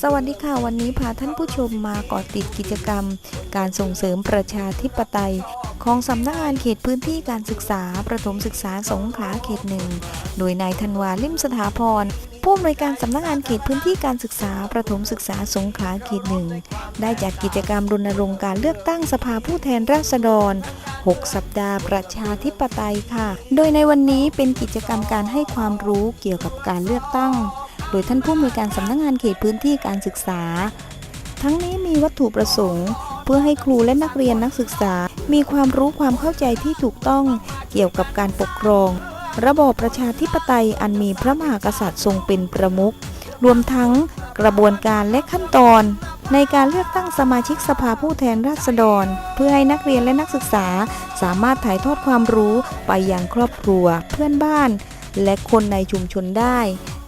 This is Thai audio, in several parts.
สวัสดีค่ะวันนี้พาท่านผู้ชมมาเกาะติดกิจกรรม การส่งเสริมประชาธิปไตย ของสำนักงานเขตพื้นที่การศึกษา ประถมศึกษาสงขลาเขตหนึ่งโดยนายธันวาลิมสถาพรผู้อำนวยการสำนักงานเขตพื้นที่การศึกษา ประถมศึกษาสงขลาเขตหนึ่งได้จัดกิจกรรมรณรงค์การเลือกตั้งสภาผู้แทนราษฎร 6 สัปดาห์ประชาธิปไตยค่ะ โดยในวันนี้เป็นกิจกรรมการให้ความรู้เกี่ยวกับการเลือกตั้ง โดยท่านผู้อำนวยการสำนักงานเขตพื้นที่การศึกษา ทั้งนี้มีวัตถุประสงค์ เพื่อให้ครูและนักเรียนนักศึกษา มีความรู้ความเข้าใจที่ถูกต้องเกี่ยวกับการปกครอง ระบอบประชาธิปไตยอันมีพระมหากษัตริย์ทรงเป็นประมุขรวมทั้งกระบวนการและขั้นตอน ในการเลือกตั้งสมาชิกสภาผู้แทนราษฎร เพื่อให้นักเรียนและนักศึกษาสามารถถ่ายทอดความรู้ไปยังครอบครัว เพื่อนบ้าน และคนในชุมชนได้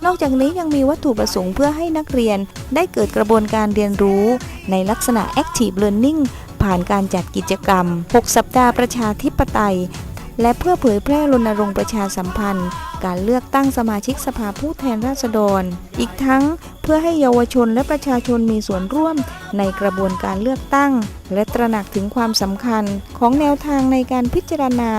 นอกจากนี้ยังมีวัตถุประสงค์เพื่อให้นักเรียน ได้เกิดกระบวนการเรียนรู้ ในลักษณะ active learning ผ่านการจัดกิจกรรม 6 สัปดาห์ประชาธิปไตย และเพื่อเผยแพร่รณรงค์ประชาสัมพันธ์ การเลือกตั้งสมาชิกสภาผู้แทนราษฎร อีกทั้งเพื่อให้เยาวชนและประชาชนมีส่วนร่วมในกระบวนการเลือกตั้ง และตระหนักถึงความสำคัญของแนวทางในการพิจารณา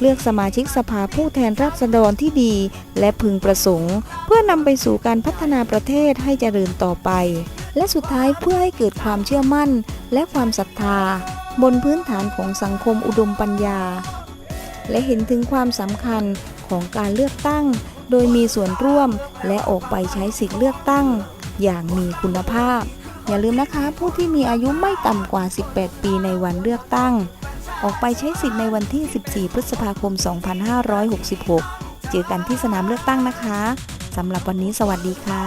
เลือกสมาชิกสภาผู้แทนราษฎรที่ดี และพึงประสงค์ เพื่อนำไปสู่การพัฒนาประเทศให้เจริญต่อไป และสุดท้ายเพื่อให้เกิดความเชื่อมั่น และความศรัทธา บนพื้นฐานของสังคมอุดมปัญญา และเห็นถึงความสำคัญของการเลือกตั้ง โดยมีส่วนร่วมและออกไปใช้สิทธิเลือกตั้ง อย่างมีคุณภาพ อย่าลืมนะคะผู้ที่มีอายุไม่ต่ำกว่า 18 ปีในวันเลือกตั้ง ออกไปใช้สิทธิ์ในวันที่ 14 พฤษภาคม 2566 เจอกันที่สนามเลือกตั้งนะคะสำหรับวันนี้สวัสดีค่ะ